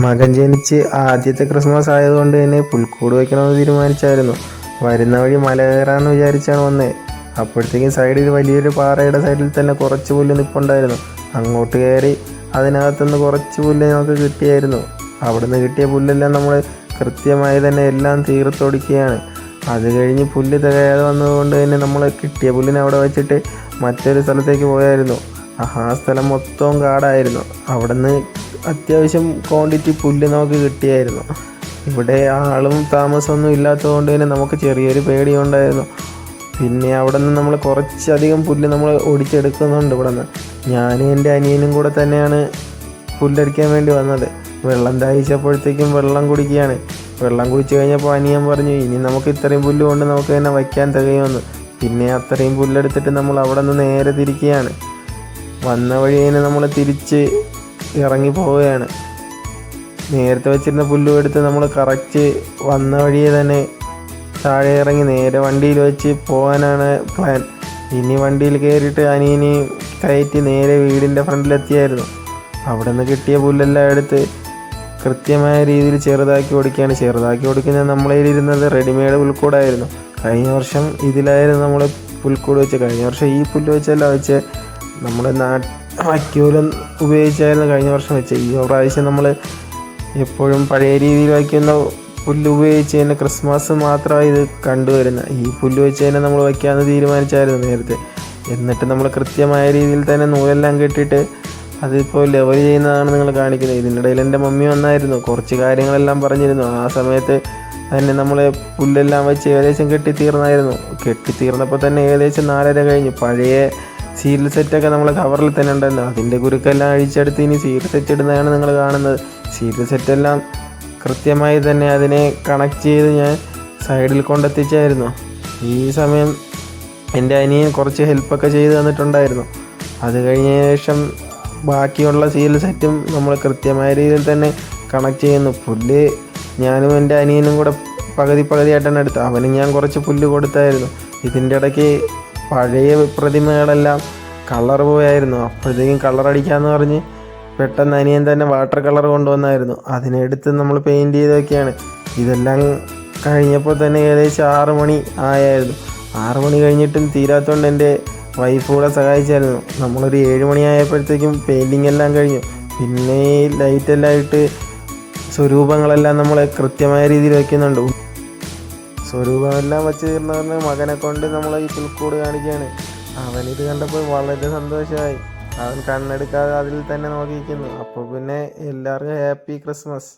മകൻ ജനിച്ച് ആദ്യത്തെ ക്രിസ്മസ് ആയതുകൊണ്ട് തന്നെ പുൽക്കൂട് വയ്ക്കണമെന്ന് തീരുമാനിച്ചായിരുന്നു. വരുന്ന വഴി മല കയറാമെന്ന് വിചാരിച്ചാണ് വന്നത് അപ്പോഴത്തേക്കും സൈഡിൽ വലിയൊരു പാറയുടെ സൈഡിൽ തന്നെ കുറച്ച് പുല്ല് നിൽപ്പുണ്ടായിരുന്നു അങ്ങോട്ട് കയറി അതിനകത്തുനിന്ന് കുറച്ച് പുല്ല് നമുക്ക് കിട്ടിയായിരുന്നു. അവിടുന്ന് കിട്ടിയ പുല്ലെല്ലാം നമ്മൾ കൃത്യമായി തന്നെ എല്ലാം തീർത്തൊടിക്കുകയാണ്. അത് കഴിഞ്ഞ് പുല്ല് തികയാതെ വന്നതുകൊണ്ട് തന്നെ നമ്മൾ കിട്ടിയ പുല്ലിനെ അവിടെ വെച്ചിട്ട് മറ്റൊരു സ്ഥലത്തേക്ക് പോയായിരുന്നു. ആ സ്ഥലം മൊത്തവും കാടായിരുന്നു. അവിടുന്ന് അത്യാവശ്യം ക്വാണ്ടിറ്റി പുല്ല് നമുക്ക് കിട്ടിയായിരുന്നു. ഇവിടെ ആളും താമസമൊന്നും ഇല്ലാത്തതുകൊണ്ട് തന്നെ നമുക്ക് ചെറിയൊരു പേടിയുണ്ടായിരുന്നു. പിന്നെ അവിടെ നിന്ന് നമ്മൾ കുറച്ചധികം പുല്ല് നമ്മൾ ഒടിച്ചെടുക്കുന്നുണ്ട് ഇവിടെ നിന്ന് ഞാനും എന്റെ അനിയനും കൂടെ തന്നെയാണ് പുല്ലടിക്കാൻ വേണ്ടി വന്നത്. വെള്ളം ദാഹിച്ചപ്പോഴത്തേക്കും വെള്ളം കുടിക്കുകയാണ്. വെള്ളം കുടിച്ചു കഴിഞ്ഞപ്പോൾ അനിയൻ പറഞ്ഞു ഇനി നമുക്ക് ഇത്രയും പുല്ല് കൊണ്ട് നമുക്ക് തന്നെ വയ്ക്കാൻ തികയുമെന്ന്. പിന്നെ അത്രയും പുല്ലെടുത്തിട്ട് നമ്മൾ അവിടെ നിന്ന് നേരെ തിരിക്കുകയാണ്. വന്ന വഴി തന്നെ നമ്മൾ തിരിച്ച് ഇറങ്ങി പോവുകയാണ് നേരത്തെ വെച്ചിരുന്ന പുല്ലും എടുത്ത് നമ്മൾ കറക്റ്റ് വന്ന വഴിയെ തന്നെ താഴെ ഇറങ്ങി നേരെ വണ്ടിയിൽ വെച്ച് പോകാനാണ് പ്ലാൻ. ഇനി വണ്ടിയിൽ കയറിയിട്ട് അനിയനെ കയറ്റി നേരെ വീടിന്റെ ഫ്രണ്ടിലെത്തിയായിരുന്നു. അവിടെ നിന്ന് കിട്ടിയ പുല്ലെല്ലാം എടുത്ത് കൃത്യമായ രീതിയിൽ ചെറുതാക്കി ഓടിക്കുകയാണ്. ചെറുതാക്കി ഓടിക്കുന്ന നമ്മളതിലിരുന്നത് റെഡിമെയ്ഡ് പുൽക്കൂടായിരുന്നു. കഴിഞ്ഞ വർഷം ഇതിലായിരുന്നു നമ്മൾ പുൽക്കൂട് വെച്ച് കഴിഞ്ഞ വർഷം ഈ പുല്ല് വെച്ചല്ല വെച്ച് നമ്മുടെ നാ വൈക്കോലും ഉപയോഗിച്ചായിരുന്നു കഴിഞ്ഞ വർഷം വെച്ച് ഈ പ്രാവശ്യം നമ്മൾ എപ്പോഴും പഴയ രീതിയിൽ വയ്ക്കുന്ന പുല്ല് ഉപയോഗിച്ച് തന്നെ ക്രിസ്മസ് മാത്രമായി ഇത് കണ്ടുവരുന്നത്. ഈ പുല്ല് വെച്ച് തന്നെ നമ്മൾ വയ്ക്കാമെന്ന് തീരുമാനിച്ചായിരുന്നു നേരത്തെ. എന്നിട്ട് നമ്മൾ കൃത്യമായ രീതിയിൽ തന്നെ നൂലെല്ലാം കെട്ടിയിട്ട് അതിപ്പോൾ ലെവൽ ചെയ്യുന്നതാണ് നിങ്ങൾ കാണിക്കുന്നത്. ഇതിന്റെ ഇടയിൽ എന്റെ മമ്മി വന്നായിരുന്നു. കുറച്ച് കാര്യങ്ങളെല്ലാം പറഞ്ഞിരുന്നു. ആ സമയത്ത് തന്നെ നമ്മൾ പുല്ലെല്ലാം വെച്ച് ഏകദേശം കെട്ടിത്തീർന്നായിരുന്നു. കെട്ടിത്തീർന്നപ്പോൾ കെട്ടി തീർന്നപ്പോൾ തന്നെ ഏകദേശം നാലര കഴിഞ്ഞു. പഴയ സീരിയൽ സെറ്റൊക്കെ നമ്മൾ കവറിൽ തന്നെ ഉണ്ടായിരുന്നു അതിന്റെ കുരുക്കെല്ലാം അഴിച്ചെടുത്ത് ഇനി സീരിയൽ സെറ്റ് ഇടുന്നതാണ് നിങ്ങൾ കാണുന്നത്. സീരിയൽ സെറ്റെല്ലാം കൃത്യമായി തന്നെ അതിനെ കണക്ട് ചെയ്ത് ഞാൻ സൈഡിൽ കൊണ്ടെത്തിച്ചായിരുന്നു. ഈ സമയം എന്റെ അനിയൻ കുറച്ച് ഹെൽപ്പൊക്കെ ചെയ്ത് തന്നിട്ടുണ്ടായിരുന്നു. അത് കഴിഞ്ഞ ശേഷം ബാക്കിയുള്ള സീരിയൽ സെറ്റും നമ്മൾ കൃത്യമായ രീതിയിൽ തന്നെ കണക്ട് ചെയ്യുന്നു. പുല്ല് ഞാനും എന്റെ അനിയനും കൂടെ പകുതി പകുതിയായിട്ടാണ് എടുത്തത്. അവന് ഞാൻ കുറച്ച് പുല്ല് കൊടുത്തായിരുന്നു. ഇതിന്റെ ഇടയ്ക്ക് പഴയ പ്രതിമകളെല്ലാം കളർ പോയായിരുന്നു. അപ്പോഴത്തേക്കും കളർ പറഞ്ഞ് പെട്ടെന്ന് അനിയൻ തന്നെ വാട്ടർ കളർ കൊണ്ടുവന്നായിരുന്നു. അതിനെടുത്ത് നമ്മൾ പെയിന്റ് ചെയ്തൊക്കെയാണ്. ഇതെല്ലാം കഴിഞ്ഞപ്പോൾ തന്നെ ഏകദേശം ആറ് മണി ആയായിരുന്നു. ആറ് മണി കഴിഞ്ഞിട്ടും തീരാത്തതുകൊണ്ട് എന്റെ വൈഫ് കൂടെ സഹായിച്ചായിരുന്നു. നമ്മളൊരു ഏഴ് മണി ആയപ്പോഴത്തേക്കും പെയിന്റിങ് എല്ലാം കഴിഞ്ഞു. പിന്നെ ലൈറ്റെല്ലാം ഇട്ട് സ്വരൂപങ്ങളെല്ലാം നമ്മൾ കൃത്യമായ രീതിയിൽ വയ്ക്കുന്നുണ്ട് സ്വരൂപമെല്ലാം വെച്ച് തീർന്നവന്ന് മകനെ കൊണ്ട് നമ്മൾ ഈ പുൽക്കൂട് കാണിക്കുകയാണ് അവനിത് കണ്ടപ്പോൾ വളരെ സന്തോഷമായി അവൻ കണ്ണെടുക്കാതെ അതിൽ തന്നെ നോക്കിയിരിക്കുന്നു. അപ്പോൾ പിന്നെ എല്ലാവർക്കും ഹാപ്പി ക്രിസ്മസ്.